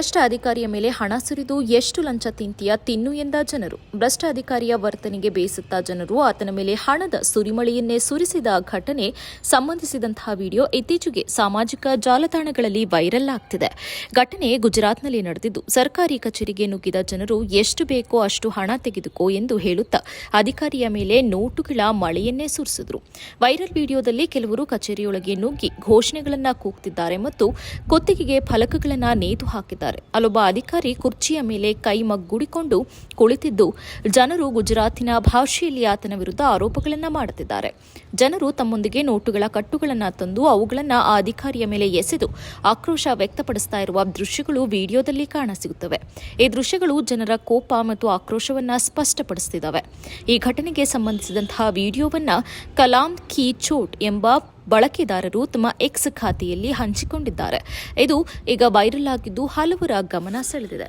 ಅಧಿಕಾರಿಯ ಮೇಲೆ ಹಣ ಸುರಿದು ಎಷ್ಟು ಲಂಚ ತಿಂತೀಯ ತಿನ್ನು ಎಂದ ಜನರು. ಭ್ರಷ್ಟ ಅಧಿಕಾರಿಯ ವರ್ತನೆಗೆ ಬೇಸತ್ತ ಜನರು ಆತನ ಮೇಲೆ ಹಣದ ಸುರಿಮಳೆಯನ್ನೇ ಸುರಿಸಿದ ಘಟನೆ ಸಂಬಂಧಿಸಿದಂತಹ ವಿಡಿಯೋ ಇತ್ತೀಚೆಗೆ ಸಾಮಾಜಿಕ ಜಾಲತಾಣಗಳಲ್ಲಿ ವೈರಲ್ ಆಗ್ತಿದೆ. ಘಟನೆ ಗುಜರಾತ್ನಲ್ಲಿ ನಡೆದಿದ್ದು, ಸರ್ಕಾರಿ ಕಚೇರಿಗೆ ನುಗ್ಗಿದ ಜನರು ಎಷ್ಟು ಬೇಕೋ ಅಷ್ಟು ಹಣ ತೆಗೆದುಕೋ ಎಂದು ಹೇಳುತ್ತಾ ಅಧಿಕಾರಿಯ ಮೇಲೆ ನೋಟುಗಳ ಮಳೆಯನ್ನೇ ಸುರಿಸಿದ್ರು. ವೈರಲ್ ವಿಡಿಯೋದಲ್ಲಿ ಕೆಲವರು ಕಚೇರಿಯೊಳಗೆ ನುಗ್ಗಿ ಘೋಷಣೆಗಳನ್ನು ಕೂಗ್ತಿದ್ದಾರೆ ಮತ್ತು ಕೊತ್ತಿಗೆಗೆ ಫಲಕಗಳನ್ನು ನೇತು ಹಾಕಿದ್ದಾರೆ. ಅಲ್ಲೊಬ್ಬ ಅಧಿಕಾರಿ ಕುರ್ಚಿಯ ಮೇಲೆ ಕೈ ಮಗ್ಗುಡಿಕೊಂಡು ಕುಳಿತಿದ್ದು, ಜನರು ಗುಜರಾತಿನ ಭಾಷೆಯಲ್ಲಿ ಆತನ ವಿರುದ್ಧ ಆರೋಪಗಳನ್ನು ಮಾಡುತ್ತಿದ್ದಾರೆ. ಜನರು ತಮ್ಮೊಂದಿಗೆ ನೋಟುಗಳ ಕಟ್ಟುಗಳನ್ನು ತಂದು ಅವುಗಳನ್ನು ಆ ಅಧಿಕಾರಿಯ ಮೇಲೆ ಎಸೆದು ಆಕ್ರೋಶ ವ್ಯಕ್ತಪಡಿಸ್ತಾ ಇರುವ ದೃಶ್ಯಗಳು ವಿಡಿಯೋದಲ್ಲಿ ಕಾಣಸಿಗುತ್ತವೆ. ಈ ದೃಶ್ಯಗಳು ಜನರ ಕೋಪ ಮತ್ತು ಆಕ್ರೋಶವನ್ನು ಸ್ಪಷ್ಟಪಡಿಸುತ್ತಿದ್ದಾವೆ ಈ ಘಟನೆಗೆ ಸಂಬಂಧಿಸಿದಂತಹ ವಿಡಿಯೋವನ್ನ ಕಲಾಂ ಕಿ ಚೋಟ್ ಎಂಬ ಬಳಕೆದಾರರು ತಮ್ಮ ಎಕ್ಸ್ ಖಾತೆಯಲ್ಲಿ ಹಂಚಿಕೊಂಡಿದ್ದಾರೆ. ಇದು ಈಗ ವೈರಲ್ ಆಗಿದ್ದು ಹಲವರ ಗಮನ ಸೆಳೆದಿದೆ.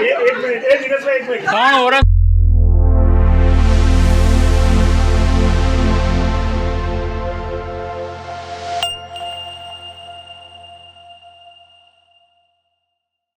एक मिनट एक मिनट एक मिनट हाँ और